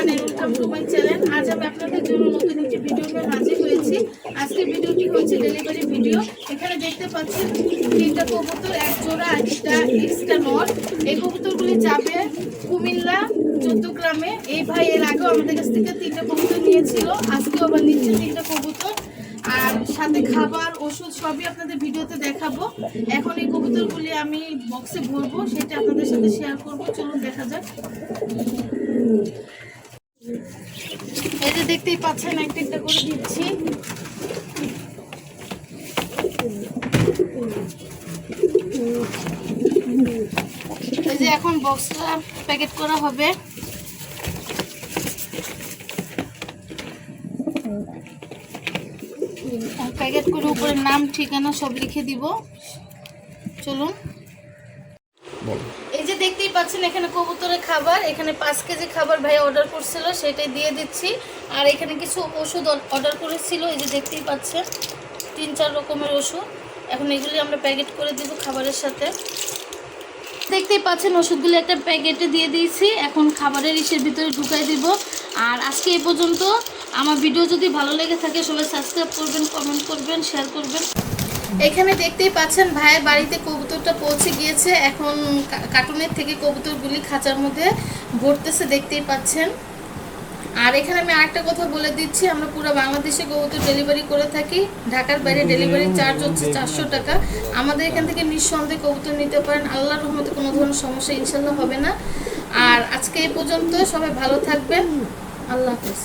And welcome channel আজ আমি আপনাদের জন্য নতুন একটি ভিডিও নিয়ে হয়েছি। আজকের ভিডিওটি হচ্ছে ডেলিভারি ভিডিও এখানে দেখতে পাচ্ছেন তিনটা কবুতর, এক জোড়া, একটা এক্সট্রা নট এই কবুতরগুলি যাবে কুমিল্লা চট্টগ্রামে এই ভাই এর আগেও আমাদের কাছ থেকে তিনটা কবুতর নিয়েছিল। আজকেও আবার নিচ্ছে তিনটা কবুতর। আর সাথে খাবার, ওষুধ সবই আপনাদের ভিডিওতে দেখাবো। এখন এই কবুতরগুলি আমি বক্সে ভরবো। সেটা আপনাদের সাথে শেয়ার করব। চলুন দেখা যাক। দেখতেই পাচ্ছেন, একটা একটা করে দিচ্ছি। এখন বক্সটা প্যাকেট করা হবে। প্যাকেট করে উপরে নাম, ঠিকানা সব লিখে দিব। চলুন। এই যে দেখতেই পাচ্ছেন, এখানে কবুতরের খাবার, এখানে পাঁচ কেজি খাবার ভাই অর্ডার করছিল, সেটাই দিয়ে দিচ্ছি। আর এখানে কিছু ওষুধ অর্ডার করেছিল, এই যে দেখতেই পাচ্ছেন, তিন, চার রকমের ওষুধ। এখন এগুলি আমরা প্যাকেট করে দিব খাবারের সাথে। দেখতেই পাচ্ছেন, ওষুধগুলো একটা প্যাকেটে দিয়ে দিয়েছি। এখন খাবারের ইসের ভিতরে ঢুকাই দিব। আর আজকে এই পর্যন্ত আমার ভিডিও যদি ভালো লেগে থাকে, সবাই সাবস্ক্রাইব করবেন কমেন্ট করবেন শেয়ার করবেন। এখানে দেখতেই পাচ্ছেন ভাইয়ের বাড়িতে কবুতরটা পৌঁছে গিয়েছে। এখন কার্টুনের থেকে কবুতরগুলি খাঁচার মধ্যে ভরতেছে দেখতেই পাচ্ছেন। আর এখানে আমি আরেকটা কথা বলে দিচ্ছি আমরা পুরো বাংলাদেশে কবুতর ডেলিভারি করে থাকি। ঢাকার বাইরে ডেলিভারি চার্জ হচ্ছে চারশো টাকা। আমাদের এখান থেকে নিঃসন্দেহে কবুতর নিতে পারেন। আল্লাহর রহমতে কোনো ধরনের সমস্যা ইনশাল্লাহ হবে না। আর আজকে এই পর্যন্ত সবাই ভালো থাকবেন। আল্লাহ হাফিজ।